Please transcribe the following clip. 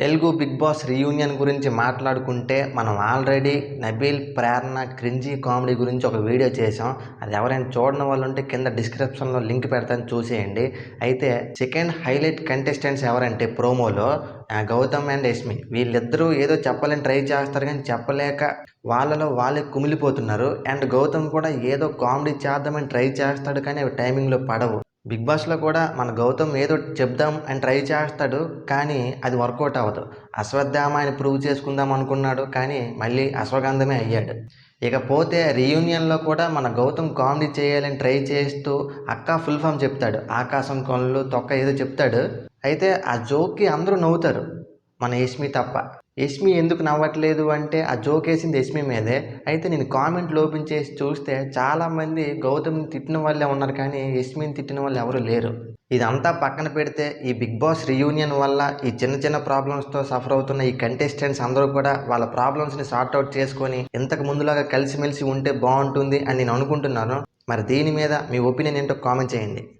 Telugu big boss reunion గురించి మాట్లాడుకుంటే మనం already Nabeel Prerana cringy comedy గురించి ఒక వీడియో చేసాం అది ఎవరైనా చూడని వాళ్ళు ఉంటే కింద డిస్క్రిప్షన్లో లింక్ పెడతాను చూసేయండి. అయితే సెకండ్ హైలైట్ కంటెస్టెంట్స్ ఎవరంటే ప్రోమోలో గౌతమ్ అండ్ యష్మి వీళ్ళిద్దరూ ఏదో చెప్పాలని ట్రై చేస్తారు కానీ చెప్పలేక వాళ్ళలో వాళ్ళే కుమిలిపోతున్నారు. అండ్ గౌతమ్ కూడా ఏదో కామెడీ చేద్దామని ట్రై చేస్తాడు కానీ అవి టైమింగ్లో పడవు. బిగ్ బాస్లో కూడా మన గౌతమ్ ఏదో చెప్దాం అని ట్రై చేస్తాడు కానీ అది వర్కౌట్ అవ్వదు. అశ్వత్థామ అని ప్రూవ్ చేసుకుందాం అనుకున్నాడు కానీ మళ్ళీ అశ్వగంధమే అయ్యాడు. ఇకపోతే రీయూనియన్లో కూడా మన గౌతమ్ కామెడీ చేయాలని ట్రై చేస్తూ అక్క ఫుల్ ఫామ్ చెప్తాడు. ఆకాశం కొనలు తొక్క ఏదో చెప్తాడు. అయితే ఆ జోక్కి అందరూ నవ్వుతారు. మన యష్మి తప్ప. యష్మి ఎందుకు నవ్వట్లేదు అంటే ఆ జోక్ వేసింది యష్మి మీదే. అయితే నేను కామెంట్ లోపించేసి చేసి చూస్తే చాలామంది గౌతమ్ని తిట్టిన వాళ్ళే ఉన్నారు కానీ యష్మిని తిట్టిన వాళ్ళు ఎవరు లేరు. ఇదంతా పక్కన పెడితే ఈ బిగ్ బాస్ రియూనియన్ వల్ల ఈ చిన్న చిన్న ప్రాబ్లమ్స్తో సఫర్ అవుతున్న ఈ కంటెస్టెంట్స్ అందరూ కూడా వాళ్ళ ప్రాబ్లమ్స్ని సార్ట్అవుట్ చేసుకొని ఇంతకు ముందులాగా కలిసిమెలిసి ఉంటే బాగుంటుంది అని నేను అనుకుంటున్నాను. మరి దీని మీద మీ ఒపీనియన్ ఏంటో కామెంట్ చేయండి.